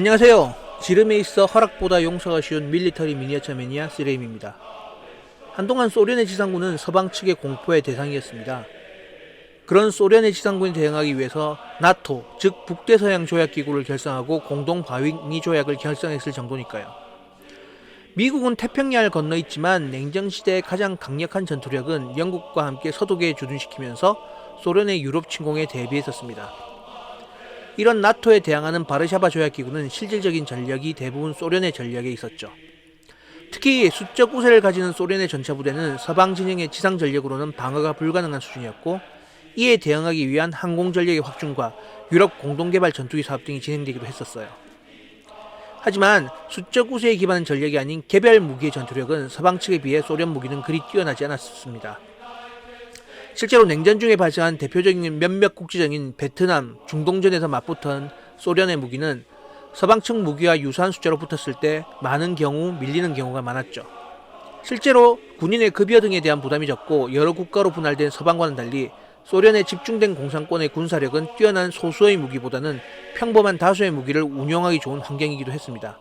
안녕하세요. 지름에 있어 허락보다 용서가 쉬운 밀리터리 미니어처 매니아 쓰레임입니다. 한동안 소련의 지상군은 서방 측의 공포의 대상이었습니다. 그런 소련의 지상군에 대응하기 위해서 나토, 즉 북대서양 조약 기구를 결성하고 공동 방위 조약을 결성했을 정도니까요. 미국은 태평양을 건너 있지만 냉전 시대의 가장 강력한 전투력은 영국과 함께 서독에 주둔시키면서 소련의 유럽 침공에 대비했었습니다. 이런 나토에 대항하는 바르샤바 조약 기구는 실질적인 전력이 대부분 소련의 전력에 있었죠. 특히 수적 우세를 가지는 소련의 전차 부대는 서방 진영의 지상 전력으로는 방어가 불가능한 수준이었고 이에 대응하기 위한 항공 전력의 확충과 유럽 공동개발 전투기 사업 등이 진행되기도 했었어요. 하지만 수적 우세에 기반한 전력이 아닌 개별 무기의 전투력은 서방 측에 비해 소련 무기는 그리 뛰어나지 않았습니다. 실제로 냉전 중에 발생한 대표적인 몇몇 국지적인 베트남, 중동전에서 맞붙은 소련의 무기는 서방 측 무기와 유사한 숫자로 붙었을 때 많은 경우 밀리는 경우가 많았죠. 실제로 군인의 급여 등에 대한 부담이 적고 여러 국가로 분할된 서방과는 달리 소련의 집중된 공산권의 군사력은 뛰어난 소수의 무기보다는 평범한 다수의 무기를 운용하기 좋은 환경이기도 했습니다.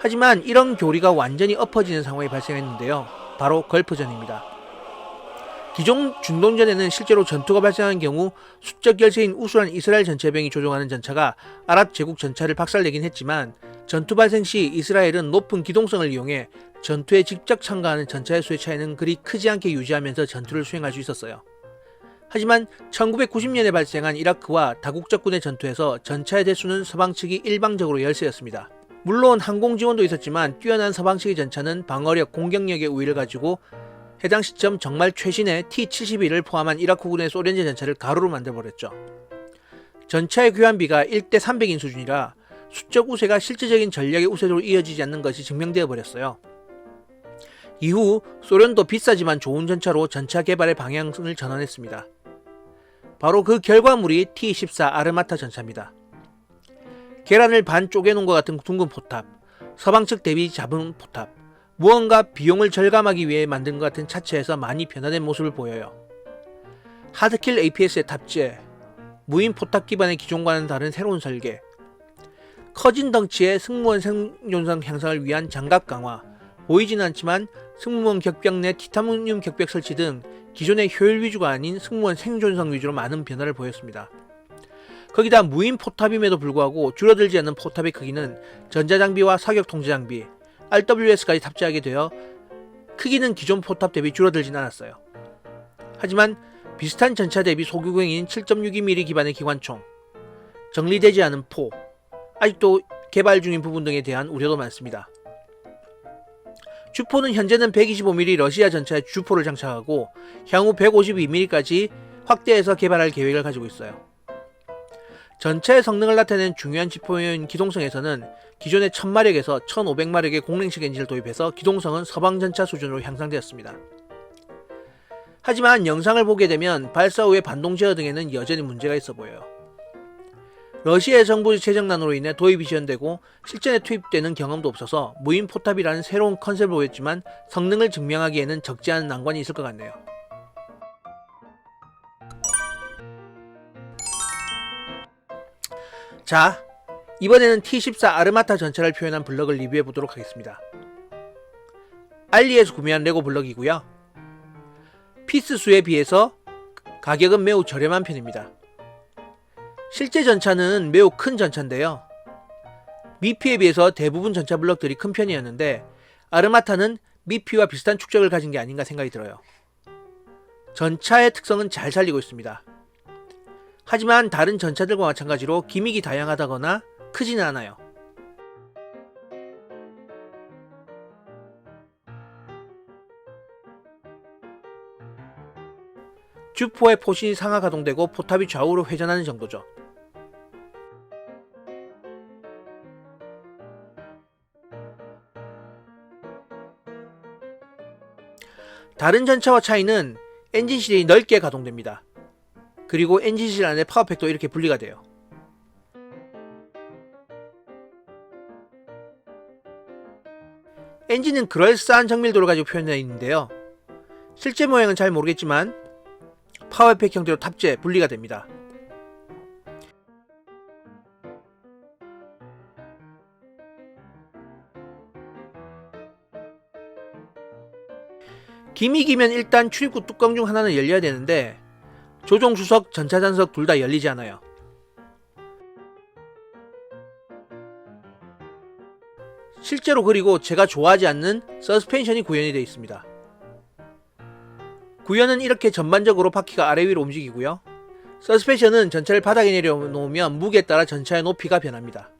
하지만 이런 교리가 완전히 엎어지는 상황이 발생했는데요. 바로 걸프전입니다. 기존 중동전에는 실제로 전투가 발생한 경우 수적 결세인 우수한 이스라엘 전체병이 조종하는 전차가 아랍 제국 전차를 박살내긴 했지만 전투 발생 시 이스라엘은 높은 기동성을 이용해 전투에 직접 참가하는 전차의 수의 차이는 그리 크지 않게 유지하면서 전투를 수행할 수 있었어요. 하지만 1990년에 발생한 이라크와 다국적군의 전투에서 전차의 대수는 서방 측이 일방적으로 열세였습니다. 물론 항공 지원도 있었지만 뛰어난 서방 측의 전차는 방어력, 공격력의 우위를 가지고 해당 시점 정말 최신의 T-71을 포함한 이라크군의 소련제 전차를 가로로 만들어버렸죠. 전차의 교환비가 1대 300인 수준이라 수적 우세가 실질적인 전략의 우세로 이어지지 않는 것이 증명되어 버렸어요. 이후 소련도 비싸지만 좋은 전차로 전차 개발의 방향을 전환했습니다. 바로 그 결과물이 T-14 아르마타 전차입니다. 계란을 반 쪼개놓은 것 같은 둥근 포탑, 서방 측 대비 잡은 포탑, 무언가 비용을 절감하기 위해 만든 것 같은 차체에서 많이 변화된 모습을 보여요. 하드킬 APS의 탑재, 무인 포탑 기반의 기존과는 다른 새로운 설계, 커진 덩치의 승무원 생존성 향상을 위한 장갑 강화, 보이지는 않지만 승무원 격벽 내 티타늄 격벽 설치 등 기존의 효율 위주가 아닌 승무원 생존성 위주로 많은 변화를 보였습니다. 거기다 무인 포탑임에도 불구하고 줄어들지 않는 포탑의 크기는 전자장비와 사격 통제 장비, RWS까지 탑재하게 되어 크기는 기존 포탑 대비 줄어들진 않았어요. 하지만 비슷한 전차 대비 소규모인 7.62mm 기반의 기관총, 정리되지 않은 포, 아직도 개발 중인 부분 등에 대한 우려도 많습니다. 주포는 현재는 125mm 러시아 전차에 주포를 장착하고 향후 152mm까지 확대해서 개발할 계획을 가지고 있어요. 전차의 성능을 나타내는 중요한 지표인 기동성에서는 기존의 1000마력에서 1500마력의 공랭식 엔진을 도입해서 기동성은 서방 전차 수준으로 향상되었습니다. 하지만 영상을 보게 되면 발사 후의 반동 제어 등에는 여전히 문제가 있어 보여요. 러시아의 정부 재정난으로 인해 도입이 지연되고 실전에 투입되는 경험도 없어서 무인 포탑이라는 새로운 컨셉을 보였지만 성능을 증명하기에는 적지 않은 난관이 있을 것 같네요. 자, 이번에는 T14 아르마타 전차를 표현한 블럭을 리뷰해 보도록 하겠습니다. 알리에서 구매한 레고 블럭이고요. 피스 수에 비해서 가격은 매우 저렴한 편입니다. 실제 전차는 매우 큰 전차인데요. 미피에 비해서 대부분 전차 블럭들이 큰 편이었는데 아르마타는 미피와 비슷한 축적을 가진 게 아닌가 생각이 들어요. 전차의 특성은 잘 살리고 있습니다. 하지만 다른 전차들과 마찬가지로 기믹이 다양하다거나 크지는 않아요. 주포의 포신이 상하 가동되고 포탑이 좌우로 회전하는 정도죠. 다른 전차와 차이는 엔진 실이 넓게 가동됩니다. 그리고 엔진실 안에 파워팩도 이렇게 분리가 돼요. 엔진은 그럴싸한 정밀도를 가지고 표현되어 있는데요. 실제 모양은 잘 모르겠지만 파워팩 형태로 탑재, 분리가 됩니다. 기믹이면 일단 출입구 뚜껑 중 하나는 열려야 되는데 조종수석, 전차장석 둘 다 열리지 않아요. 실제로 그리고 제가 좋아하지 않는 서스펜션이 구현이 되어 있습니다. 구현은 이렇게 전반적으로 바퀴가 아래 위로 움직이고요. 서스펜션은 전차를 바닥에 내려놓으면 무게에 따라 전차의 높이가 변합니다.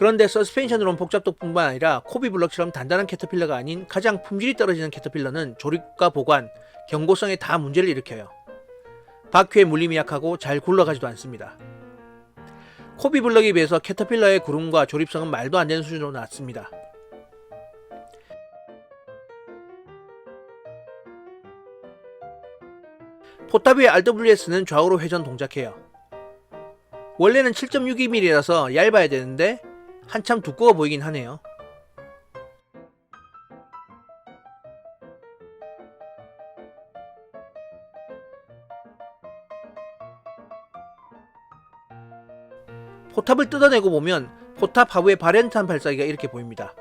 그런데 서스펜션으로는 복잡도뿐만 아니라 코비 블럭처럼 단단한 캐터필러가 아닌 가장 품질이 떨어지는 캐터필러는 조립과 보관, 경고성에 다 문제를 일으켜요. 바퀴에 물림이 약하고 잘 굴러가지도 않습니다. 코비 블럭에 비해서 캐터필러의 구름과 조립성은 말도 안 되는 수준으로 낮습니다. 포탑 위의 RWS는 좌우로 회전 동작해요. 원래는 7.62mm라서 얇아야 되는데 한참 두꺼워 보이긴 하네요. 포탑을 뜯어내고 보면 포탑 하부의 바렌탄 발사기가 이렇게 보입니다.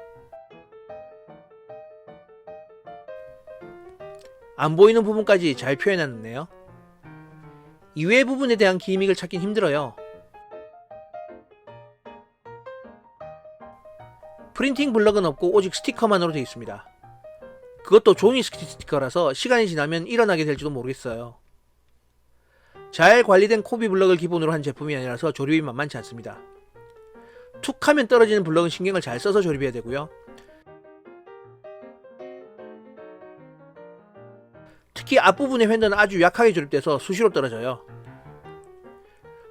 안 보이는 부분까지 잘 표현해놨네요. 이외의 부분에 대한 기믹을 찾긴 힘들어요. 프린팅 블럭은 없고 오직 스티커만으로 되어 있습니다. 그것도 종이 스티커라서 시간이 지나면 일어나게 될지도 모르겠어요. 잘 관리된 코비 블럭을 기본으로 한 제품이 아니라서 조립이 만만치 않습니다. 툭 하면 떨어지는 블럭은 신경을 잘 써서 조립해야 되고요. 특히 앞부분의 휀더는 아주 약하게 조립돼서 수시로 떨어져요.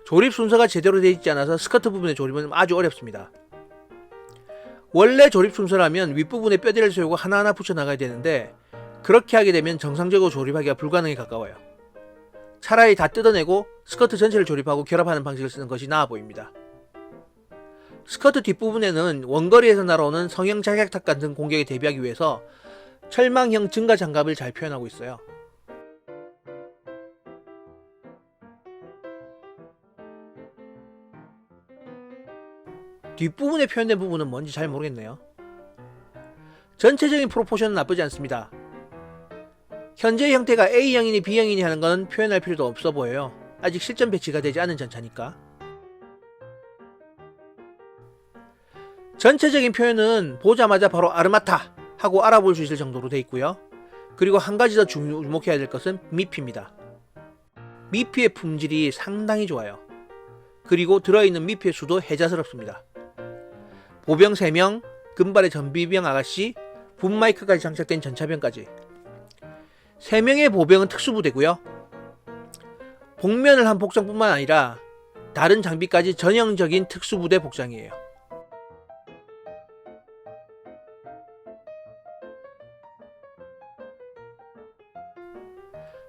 조립 순서가 제대로 되어 있지 않아서 스커트 부분의 조립은 아주 어렵습니다. 원래 조립 순서라면 윗부분에 뼈대를 세우고 하나하나 붙여나가야 되는데 그렇게 하게 되면 정상적으로 조립하기가 불가능에 가까워요. 차라리 다 뜯어내고 스커트 전체를 조립하고 결합하는 방식을 쓰는 것이 나아 보입니다. 스커트 뒷부분에는 원거리에서 날아오는 성형 자격탁 같은 공격에 대비하기 위해서 철망형 증가 장갑을 잘 표현하고 있어요. 뒷부분에 표현된 부분은 뭔지 잘 모르겠네요. 전체적인 프로포션은 나쁘지 않습니다. 현재 형태가 A형이니 B형이니 하는 건 표현할 필요도 없어 보여요. 아직 실전 배치가 되지 않은 전차니까. 전체적인 표현은 보자마자 바로 아르마타 하고 알아볼 수 있을 정도로 돼 있고요. 그리고 한 가지 더 주목해야 될 것은 미피입니다. 미피의 품질이 상당히 좋아요. 그리고 들어있는 미피의 수도 혜자스럽습니다. 보병 3명, 금발의 전비병 아가씨, 붐마이크까지 장착된 전차병까지 3명의 보병은 특수부대고요. 복면을 한 복장뿐만 아니라 다른 장비까지 전형적인 특수부대 복장이에요.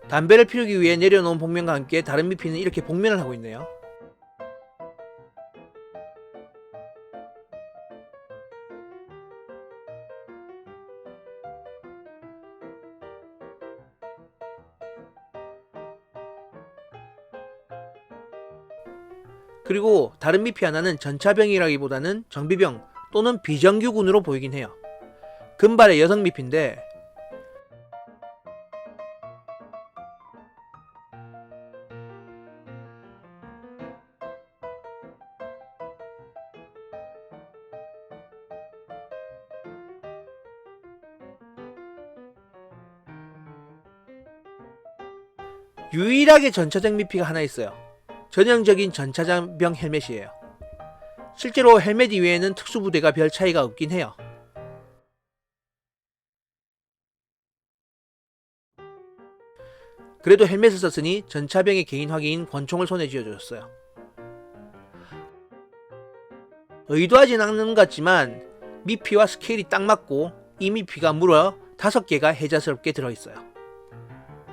담배를 피우기 위해 내려놓은 복면과 함께 다른 미피는 이렇게 복면을 하고 있네요. 그리고 다른 미피 하나는 전차병이라기보다는 정비병 또는 비정규군으로 보이긴 해요. 금발의 여성 미피인데 유일하게 전차장 미피가 하나 있어요. 전형적인 전차장병 헬멧이에요. 실제로 헬멧 이외에는 특수부대가 별 차이가 없긴 해요. 그래도 헬멧을 썼으니 전차병의 개인 확인 권총을 손에 쥐어줬어요. 의도하진 않는 것 같지만 미피와 스케일이 딱 맞고 이 미피가 무려 5개가 혜자스럽게 들어있어요.